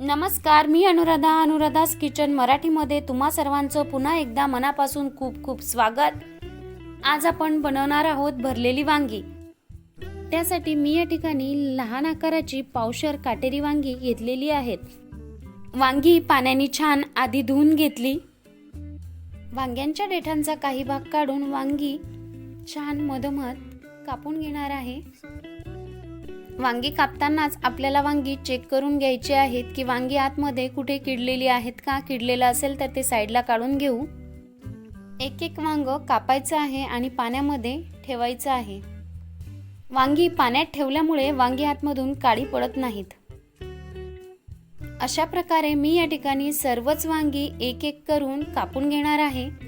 नमस्कार मी अनुराधा. अनुराधास किचन मराठीमध्ये तुम्हा सर्वांचं पुन्हा एकदा मनापासून खूप खूप स्वागत. आज आपण बनवणार आहोत भरलेली वांगी. त्यासाठी मी या ठिकाणी लहान आकाराची पावशर काटेरी वांगी घेतलेली आहेत. वांगी पाण्याने छान आधी धुवून घेतली. वांग्यांच्या देठांचा काही भाग काढून वांगी छान मधोमध कापून घेणार आहे. वांगी कापतानाच आपल्याला वांगी चेक करून घ्यायची आहेत की वांगी आतमध्ये कुठे किडलेली आहेत का? किडलेलं असेल तर ते साईडला काढून घेऊ. एक एक वांग कापायचं आहे आणि पाण्यामध्ये ठेवायचं आहे. वांगी पाण्यात ठेवल्यामुळे वांगी आतमधून काळी पडत नाहीत. अशा प्रकारे मी या ठिकाणी सर्वच वांगी एक एक करून कापून घेणार आहे.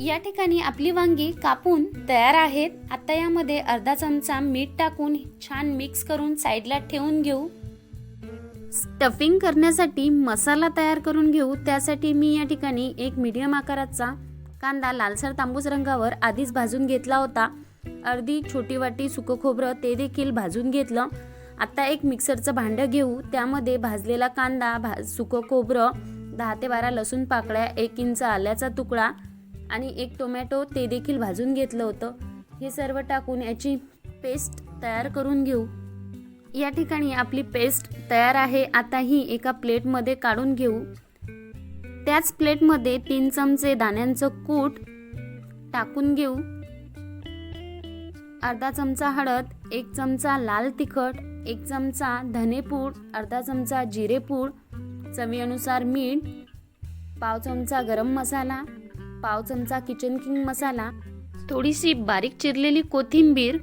या ठिकाणी आपली वांगी कापून तयार आहेत. आता यामध्ये अर्धा चमचा मीठ टाकून छान मिक्स करून साईडला ठेवून घेऊ. स्टफिंग करण्यासाठी मसाला तयार करून घेऊ. त्यासाठी मी या ठिकाणी एक मीडियम आकाराचा कांदा लालसर तांबूस रंगावर आधीच भाजून घेतला होता. अर्धी छोटी वाटी सुकं खोबरं ते देखील भाजून घेतलं. आता एक मिक्सरचं भांडं घेऊ. त्यामध्ये भाजलेला कांदा भा सुकं खोबरं दहा ते बारा लसूण पाकळ्या एक इंच आल्याचा तुकडा आणि एक टोमॅटो ते देखील भाजून घेतलं होतं. हे सर्व टाकून याची पेस्ट तयार करून घेऊ. या ठिकाणी आपली पेस्ट तयार आहे. आता ही एका प्लेटमध्ये काढून घेऊ. त्याच प्लेटमध्ये तीन चमचे दाण्यांचं कूट टाकून घेऊ. अर्धा चमचा हळद एक चमचा लाल तिखट एक चमचा धनेपूड अर्धा चमचा जिरेपूड चवीनुसार मीठ पाव चमचा गरम मसाला पाव चमचा किचन किंग मसाला थोडीशी बारीक चिरलेली कोथिंबीर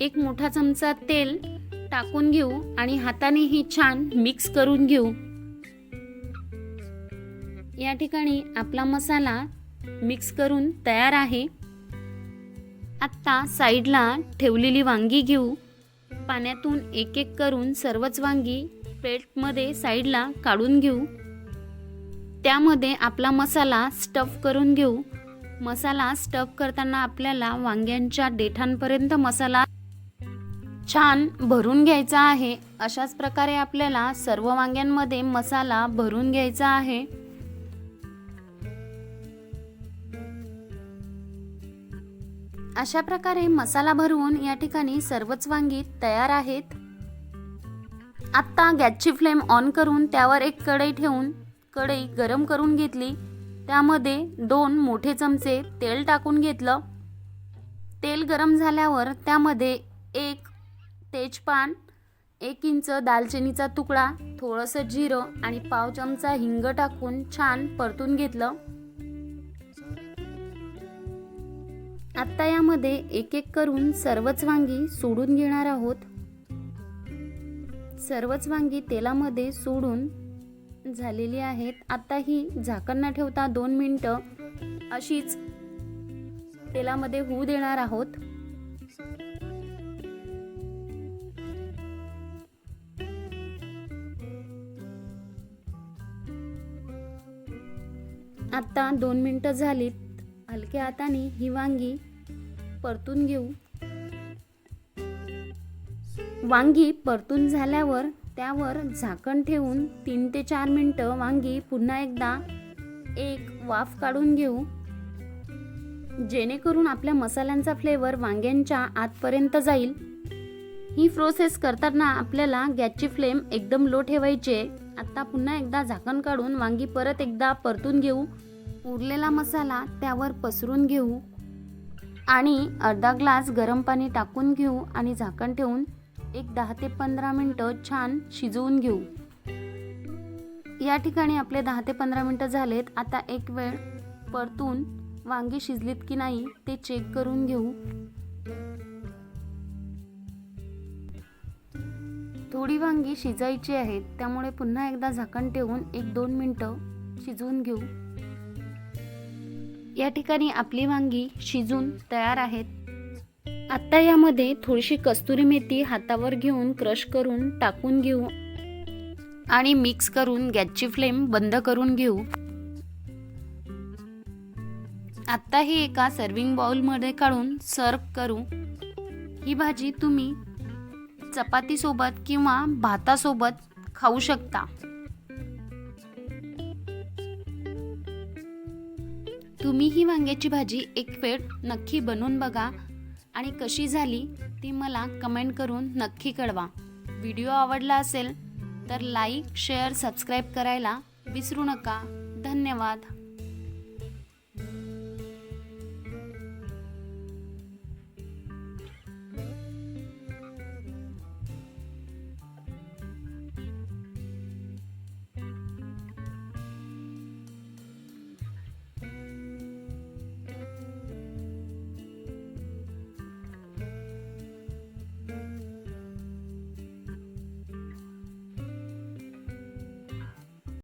एक मोठा चमचा तेल टाकून घेऊ आणि हाताने हे छान मिक्स करून घेऊ. या ठिकाणी आपला मसाला मिक्स करून तयार आहे. आत्ता साईडला ठेवलेली वांगी घेऊ. पाण्यातून एक एक करून सर्वच वांगी प्लेटमध्ये साईडला काढून घेऊ. त्यामध्ये आपला मसाला स्टफ करून घेऊ. मसाला स्टफ करताना आपल्याला वांग्यांच्या देठांपर्यंत मसाला छान भरून घ्यायचा आहे. अशाच प्रकारे आपल्याला सर्व वांग्यांमध्ये मसाला भरून घ्यायचा आहे. अशा प्रकारे मसाला भरवून या ठिकाणी सर्वच वांगी तयार आहेत. आत्ता गॅसची फ्लेम ऑन करून त्यावर एक कढई ठेवून कढई गरम करून घेतली. त्यामध्ये दोन मोठे चमचे तेल टाकून घेतलं. तेल गरम झाल्यावर त्यामध्ये एक तेजपान एक इंच दालचिनीचा तुकडा थोडंसं जिरं आणि पाव चमचा हिंग टाकून छान परतून घेतलं. आत्ता यामध्ये एक एक करून सर्वच वांगी सोडून घेणार आहोत. सर्वच वांगी तेलामध्ये सोडून झालेली आहेत. आता ही झाकण न ठेवता दोन मिनटं अशीच तेलामध्ये होऊ देणार आहोत. आता दोन मिनटं झालीत. हलक्या हाताने ही वांगी परतून घेऊ. वांगी परतून झाल्यावर त्यावर झाकण ठेवून तीन ते चार मिनटं वांगी पुन्हा एकदा एक वाफ काढून घेऊ. जेणेकरून आपल्या मसाल्यांचा फ्लेवर वांग्यांच्या आतपर्यंत जाईल. ही प्रोसेस करताना आपल्याला गॅसची फ्लेम एकदम लो ठेवायची आत्ता आता पुन्हा एकदा झाकण काढून वांगी परत एकदा परतून घेऊ. उरलेला मसाला त्यावर पसरून घेऊ. आणि अर्धा ग्लास गरम पाणी टाकून घेऊ आणि झाकण ठेवून एक दहा ते पंधरा मिनटं छान शिजवून घेऊ. या ठिकाणी आपले दहा ते पंधरा मिनटं झालेत. आता एक वेळ परतून वांगी शिजलीत की नाही ते चेक करून घेऊ. थोडी वांगी शिजायची आहेत त्यामुळे पुन्हा एकदा झाकण ठेवून एक दोन मिनटं शिजवून घेऊ. या ठिकाणी आपली वांगी शिजून तयार आहेत. आत्ता यामध्ये थोडीशी कस्तुरी मेथी हातावर घेऊन क्रश करून टाकून घेऊ. आणि मिक्स करून गॅसची फ्लेम बंद करून घेऊ. आत्ता ही एका सर्विंग बाउलमध्ये काढून सर्व करू. ही भाजी तुम्ही चपातीसोबत किंवा भातासोबत खाऊ शकता. तुम्ही ही वांग्याची भाजी एक वेळ नक्की बनवून बघा. आणि कशी झाली ती मला कमेंट करून नक्की कळवा. व्हिडिओ आवडला असेल तर लाईक शेअर सबस्क्राईब करायला विसरू नका. धन्यवाद.